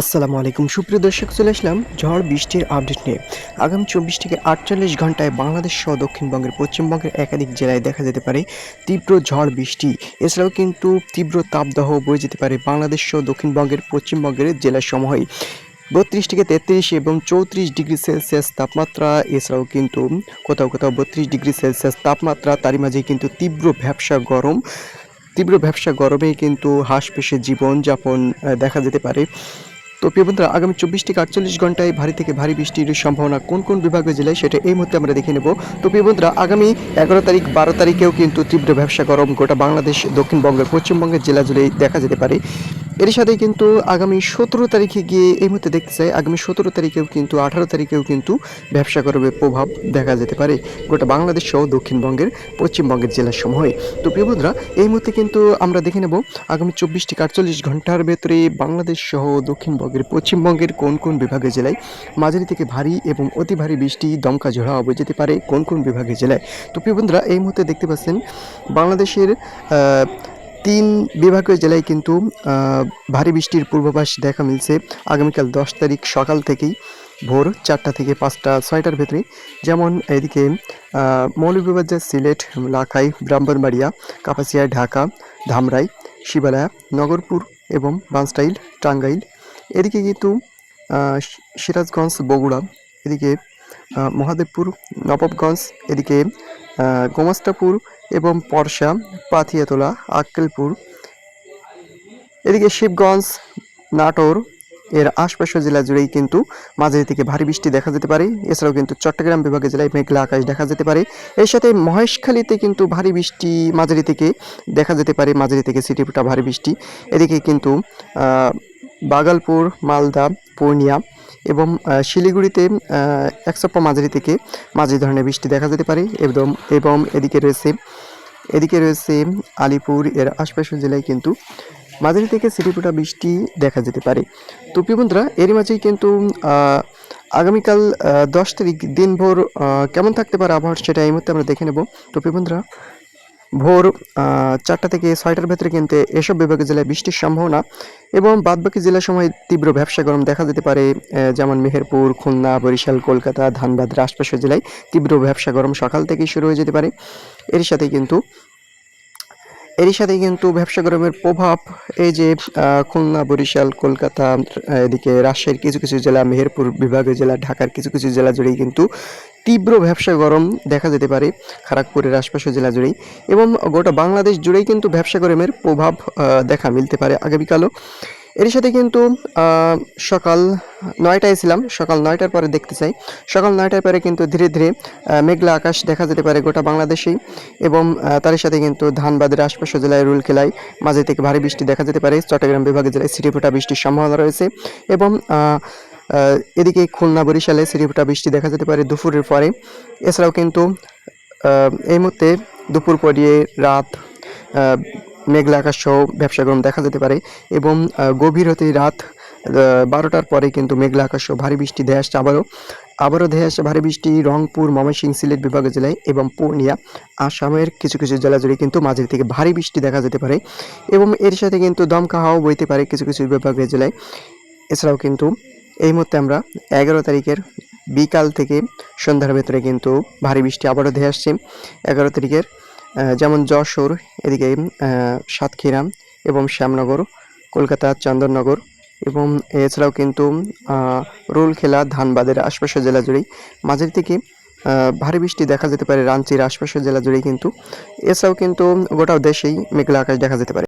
আসসালামু আলাইকুম। সুপ্রিয় দর্শক, চলে আসলাম ঝড় বৃষ্টির আপডেট নিয়ে। আগামী চব্বিশ থেকে আটচল্লিশ ঘন্টায় বাংলাদেশ সহ দক্ষিণবঙ্গের, পশ্চিমবঙ্গের একাধিক জেলায় দেখা যেতে পারে তীব্র ঝড় বৃষ্টি। এছাড়াও কিন্তু তীব্র তাপদাহ বয়ে যেতে পারে বাংলাদেশ সহ দক্ষিণবঙ্গের, পশ্চিমবঙ্গের জেলাসমূহে। বত্রিশ থেকে তেত্রিশ এবং চৌত্রিশ ডিগ্রি সেলসিয়াস তাপমাত্রা, এছাড়াও কিন্তু কোথাও কোথাও বত্রিশ ডিগ্রি সেলসিয়াস তাপমাত্রা, তারই মাঝে কিন্তু তীব্র ভ্যাবসা গরম। তীব্র ব্যবসা গরমে কিন্তু হাঁস পেশে জীবনযাপন দেখা যেতে পারে। তো প্রিয় বন্ধুরা, আগামী চব্বিশ থেকে আটচল্লিশ ঘন্টায় ভারী থেকে ভারী বৃষ্টির সম্ভাবনা কোন কোন বিভাগে জেলায় সেটা এই মুহূর্তে আমরা দেখে নেব। তো প্রিয় বন্ধুরা, আগামী এগারো তারিখ, বারো তারিখেও কিন্তু তীব্র ব্যবসা গরম গোটা বাংলাদেশ দক্ষিণবঙ্গের পশ্চিমবঙ্গের জেলা জুড়েই দেখা যেতে পারে। এর সাথে কিন্তু আগামী সতেরো তারিখে গিয়ে এই মুহূর্তে দেখতে চাই, আগামী সতেরো তারিখেও কিন্তু, আঠারো তারিখেও কিন্তু ব্যবসা গরমের প্রভাব দেখা যেতে পারে গোটা বাংলাদেশ সহ দক্ষিণবঙ্গের, পশ্চিমবঙ্গের জেলাসমূহে। তো প্রিয় বন্ধুরা, এই মুহূর্তে কিন্তু আমরা দেখে নেব আগামী চব্বিশ থেকে আটচল্লিশ ঘণ্টার ভেতরে বাংলাদেশ সহ দক্ষিণবঙ্গের, পশ্চিমবঙ্গের কোন কোন বিভাগের জেলায় মাঝারি থেকে ভারী এবং অতি ভারী বৃষ্টি, দমকা ঝোড়া হয়ে যেতে পারে কোন কোন বিভাগের জেলায়? তো প্রিয় বন্ধুরা, এই মুহূর্তে দেখতে পাচ্ছেন বাংলাদেশের তিন বিভাগীয় জেলায় কিন্তু ভারী বৃষ্টির পূর্বাভাস দেখা মিলছে আগামীকাল দশ তারিখ সকাল থেকেই ভোর চারটা থেকে পাঁচটা, ছয়টার ভেতরে। যেমন এদিকে মৌলভীবাজার, সিলেট, লাখাই, ব্রাহ্মণবাড়িয়া, কাপাসিয়া, ঢাকা, ধামরাই, শিবালয়া, নগরপুর এবং বানস্টাইল, টাঙ্গাইল। এদিকে কিন্তু সিরাজগঞ্জ, বগুড়া। এদিকে মহাদেবপুর, নবাবগঞ্জ। এদিকে গোমাস্তাপুর এবং পরশা, পাথিয়াতলা, আক্কেলপুর। এদিকে শিবগঞ্জ, নাটোর, এর আশপাশের জেলা জুড়েই কিন্তু মাঝারি থেকে ভারী বৃষ্টি দেখা যেতে পারে। এছাড়াও কিন্তু চট্টগ্রাম বিভাগের জেলায় মেঘলা আকাশ দেখা যেতে পারে। এর সাথে মহেশখালীতে কিন্তু ভারী বৃষ্টি মাঝারি থেকে দেখা যেতে পারে। মাঝারি থেকে সিটিপুটা ভারী বৃষ্টি। এদিকে কিন্তু বাগালপুর, মালদা, পূর্ণিয়া এবং শিলিগুড়িতে এক সপ্তাহ মাঝারি থেকে মাঝারি ধরনের বৃষ্টি দেখা যেতে পারে এবং এবং এদিকে রয়েছে এদিকে রয়েছে আলিপুর, এর আশপাশের জেলায় কিন্তু মাঝারি থেকে সিটিপুটা বৃষ্টি দেখা যেতে পারে। তো প্রিয় বন্ধুরা, এরই মাঝেই কিন্তু আগামীকাল দশ তারিখ দিনভর কেমন থাকতে পারে আবহাওয়া সেটা এই মুহূর্তে আমরা দেখে নেব। তো প্রিয় বন্ধুরা ভোর চারটা থেকে ছয়টার ভেতরে কিন্তু এসব বিভাগের জেলায় বৃষ্টির সম্ভাবনা এবং বাদবাকি জেলার সময় তীব্র ব্যবসা গরম দেখা যেতে পারে যেমন মেহেরপুর, খুলনা, বরিশাল, কলকাতা, ধানবাদ আশপাশের জেলায় তীব্র ব্যবসা গরম সকাল থেকেই শুরু হয়ে যেতে পারে। এর সাথে কিন্তু এরই সাথে কিন্তু ব্যবসা গরমের প্রভাব, এই যে খুলনা, বরিশাল, কলকাতা, এদিকে রাজশাহীর কিছু কিছু জেলা, মেহেরপুর বিভাগীয় জেলা, ঢাকার কিছু কিছু জেলা জুড়েই কিন্তু তীব্র ব্যবসা গরম দেখা যেতে পারে খড়গপুরের আশপাশের জেলা জুড়েই এবং গোটা বাংলাদেশ জুড়েই কিন্তু ব্যবসা গরমের প্রভাব দেখা মিলতে পারে আগামীকালও। এর সাথে কিন্তু সকাল নয়টায় ছিলাম, সকাল নয়টার পরে দেখতে চাই। সকাল নয়টার পরে কিন্তু ধীরে ধীরে মেঘলা আকাশ দেখা যেতে পারে গোটা বাংলাদেশেই এবং তার সাথে কিন্তু ধানবাদের আশপাশের জেলায় রুলকেলায় মাঝে থেকে ভারী বৃষ্টি দেখা যেতে পারে। চট্টগ্রাম বিভাগের জেলায় সিটিফোঁটা বৃষ্টির সম্ভাবনা রয়েছে এবং এদিকে খুলনা বরিশালে সিটিফোঁটা বৃষ্টি দেখা যেতে পারে দুপুরের পরে। এছাড়াও কিন্তু এই মুহূর্তে দুপুর পরিয়ে রাত মেঘলা আকাশ সহ ব্যবসা গরম দেখা যেতে পারে এবং গভীর হতে রাত বারোটার পরে কিন্তু মেঘলা আকাশ সহ ভারী বৃষ্টি ধেয়ে আসছে আবারও। আবারও ধেয়ে আসছে ভারী বৃষ্টি রংপুর, ময়মনসিংহ, সিলেট বিভাগের জেলায় এবং পূর্ণিয়া। আসামের কিছু কিছু জেলা জুড়ে কিন্তু মাঝের থেকে ভারী বৃষ্টি দেখা যেতে পারে এবং এর সাথে কিন্তু দমকা হাওয়া বইতে পারে কিছু কিছু বিভাগের জেলায়। এছাড়াও কিন্তু এই মুহূর্তে আমরা এগারো তারিখের বিকাল থেকে সন্ধ্যার ভেতরে কিন্তু ভারী বৃষ্টি আবারও ধেয়ে আসছে। এগারো তারিখের যেমন যশোর, এদিকে সাতক্ষীরা এবং শ্যামনগর, কলকাতা, চন্দননগর এবং এছাড়াও কিন্তু রোলখেলা, ধানবাদের আশপাশের জেলা জুড়েই। মাঝের থেকে ভারী বৃষ্টি দেখা যেতে পারে রাঞ্চির আশপাশের জেলা জুড়েই কিন্তু। এছাড়াও কিন্তু গোটা দেশেই মেঘলা আকাশ দেখা যেতে পারে।